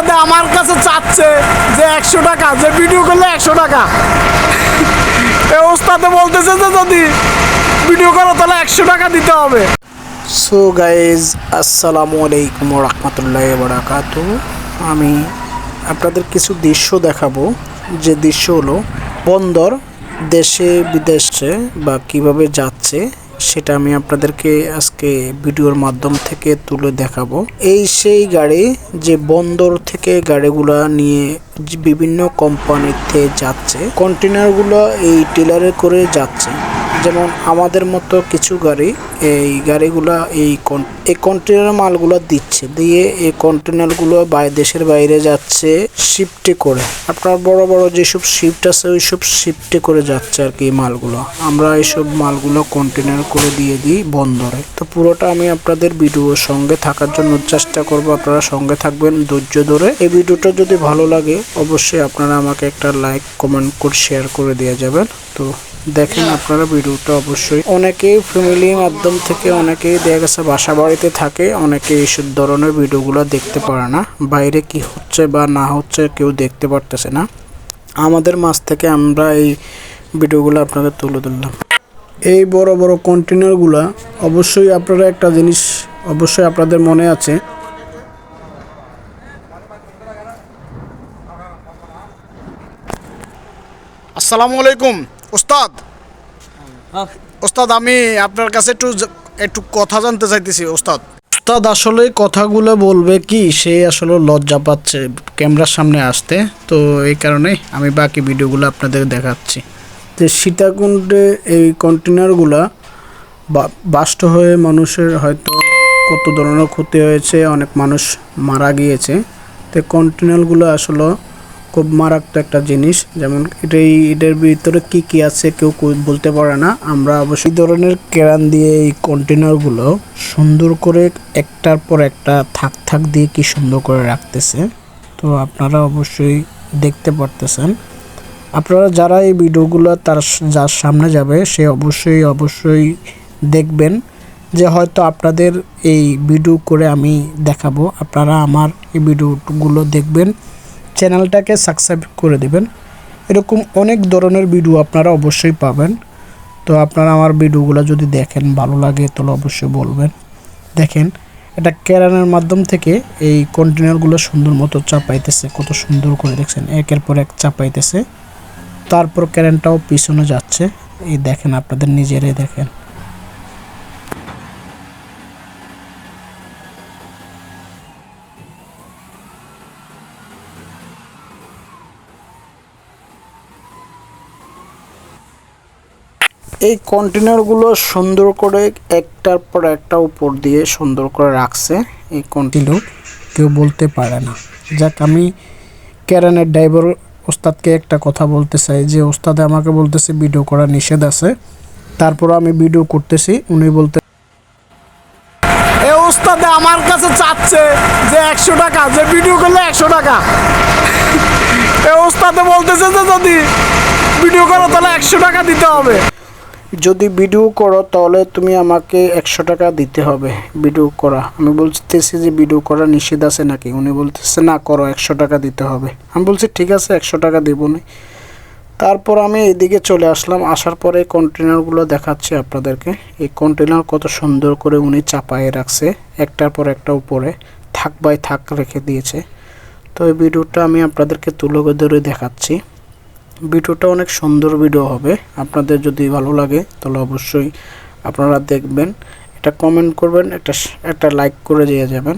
ওস্তাদে আমার কাছে চাচ্ছে যে একশো টাকা, যে ভিডিও করলে একশো টাকা। ওস্তাদে বলতেছে যে যদি ভিডিও করো তাহলে একশো টাকা দিতে হবে। সো গাইজ আসসালামু আলাইকুম রহমতুল্লাহ বরাকাত আমি আপনাদের কিছু দৃশ্য দেখাবো। যে দৃশ্য হলো বন্দর দেশে বিদেশে বা কীভাবে যাচ্ছে সেটা আমি আপনাদেরকে আজকে ভিডিওর মাধ্যম থেকে তুলে দেখাবো। এই সেই গাড়ি যে বন্দর থেকে গাড়িগুলা নিয়ে বিভিন্ন কোম্পানিতে যাচ্ছে কন্টেনারগুলো এই টেলারে করে যাচ্ছে। যেমন আমাদের মতো কিছু গাড়ি এই গাড়িগুলা এই এই কন্টেনার মালগুলো দিচ্ছে। দিয়ে এই কন্টেনারগুলো দেশের বাইরে যাচ্ছে শিফটে করে। আপনার বড় বড় যেসব শিফট আছে ওই সব শিফটে করে যাচ্ছে আর কি মালগুলো। আমরা এইসব মালগুলো কন্টেনার করে দিয়ে দিই বন্দরে। তো পুরোটা আমি আপনাদের ভিডিওর সঙ্গে থাকার জন্য চেষ্টা করব। আপনারা সঙ্গে থাকবেন ধৈর্য ধরে। এই ভিডিওটা যদি ভালো লাগে, অবশ্যই আপনারা আমাকে একটা লাইক কমেন্ট করে শেয়ার করে দেওয়া যাবেন। তো দেখেন আপনারা ভিডিওটা অবশ্যই। অনেকেই ফ্যামিলির মাধ্যম থেকে, অনেকেই দেখা গেছে বাসা বাড়িতে থাকে অনেকে এইসব ধরনের ভিডিওগুলো দেখতে পারে না। বাইরে কি হচ্ছে বা না হচ্ছে কেউ দেখতে পারতেছে না। আমাদের মাছ থেকে আমরা এই ভিডিওগুলো আপনাদের তুলে ধরলাম। এই বড় বড় কন্টেনারগুলা অবশ্যই আপনারা একটা জিনিস অবশ্যই আপনাদের মনে আছে। আসসালামু আলাইকুম। ওস্তাদ ওস্তাদ আমি আপনার কাছে একটু একটু কথা জানতে চাইতেছি ওস্তাদ। ওস্তাদ আসলে কথাগুলো বলবে কি সে আসলে লজ্জা পাচ্ছে ক্যামেরার সামনে আসতে তো এই কারণে আমি বাকি ভিডিওগুলো আপনাদের দেখাচ্ছি। তো সীতাকুণ্ডে এই কন্টেনারগুলা বা- বাস্ট হয়ে মানুষের হয়তো কত ধরনের ক্ষতি হয়েছে অনেক মানুষ মারা গিয়েছে তো কন্টেনারগুলো আসলে খুব মারাত্মক একটা জিনিস। যেমন এটা এই এটার ভিতরে কি কি আছে কেউ বলতে পারে না। আমরা অবশ্যই ধরনের কেরান দিয়ে এই কন্টেনারগুলো সুন্দর করে একটার পর একটা থাক থাক দিয়ে কি সুন্দর করে রাখতেছে। তো আপনারা অবশ্যই দেখতে পারতেছেন। আপনারা যারা এই ভিডিওগুলো তার যার সামনে যাবে, সে অবশ্যই অবশ্যই দেখবেন যে হয়তো আপনাদের এই ভিডিও করে আমি দেখাবো। আপনারা আমার এই ভিডিওগুলো দেখবেন। চ্যানেলটাকে সাবস্ক্রাইব করে দেবেন। এরকম অনেক ধরনের ভিডিও আপনারা অবশ্যই পাবেন। তো আপনারা আমার ভিডিওগুলো যদি দেখেন ভালো লাগে, তাহলে অবশ্যই বলবেন। দেখেন, এটা ক্যারানের মাধ্যম থেকে এই কন্টেনারগুলো সুন্দর মতো চাপাইতেছে, কত সুন্দর করে দেখছেন, একের পর এক চাপাইতেছে। তারপর ক্যারেনটাও পিছনে যাচ্ছে। এই দেখেন, আপনাদের নিজেরাই দেখেন। এই কন্টেনারগুলো সুন্দর করে একটার পর একটা উপর দিয়ে সুন্দর করে রাখছে এই কন্টিনিউ কেউ বলতে পারে না। যাক আমি ক্যারানের ড্রাইভার ওস্তাদকে একটা কথা বলতে চাই। যে ওস্তাদ আমাকে বলতেছে ভিডিও করা নিষেধ আছে। তারপর আমি ভিডিও করতেছি উনি বলতে এ ওস্তাদে আমার কাছে চাচ্ছে যে একশো টাকা যে ভিডিও করলে একশো টাকা। এ ওস্তাদে বলতেছে যে যদি ভিডিও করো তাহলে একশো টাকা দিতে হবে। যদি ভিডিও করো, তাহলে তুমি আমাকে একশো টাকা দিতে হবে ভিডিও করা। আমি বলতেছি যে ভিডিও করা নিষেধ আছে নাকি? উনি বলতেছে, না, করো, একশো টাকা দিতে হবে। আমি বলছি, ঠিক আছে, একশো টাকা দেবো না। তারপর আমি এদিকে চলে আসলাম। আসার পরে কন্টেনারগুলো দেখাচ্ছি আপনাদেরকে। এই কন্টেনার কত সুন্দর করে উনি চাপায়ে রাখছে, একটার পর একটা উপরে, থাক বাই থাক রেখে দিয়েছে। তো এই ভিডিওটা আমি আপনাদেরকে তুলে ধরে দেখাচ্ছি। ভিডিওটা অনেক সুন্দর ভিডিও হবে। আপনাদের যদি ভালো লাগে, তাহলে অবশ্যই আপনারা দেখবেন। এটা কমেন্ট করবেন, একটা একটা লাইক করে দিয়ে যাবেন।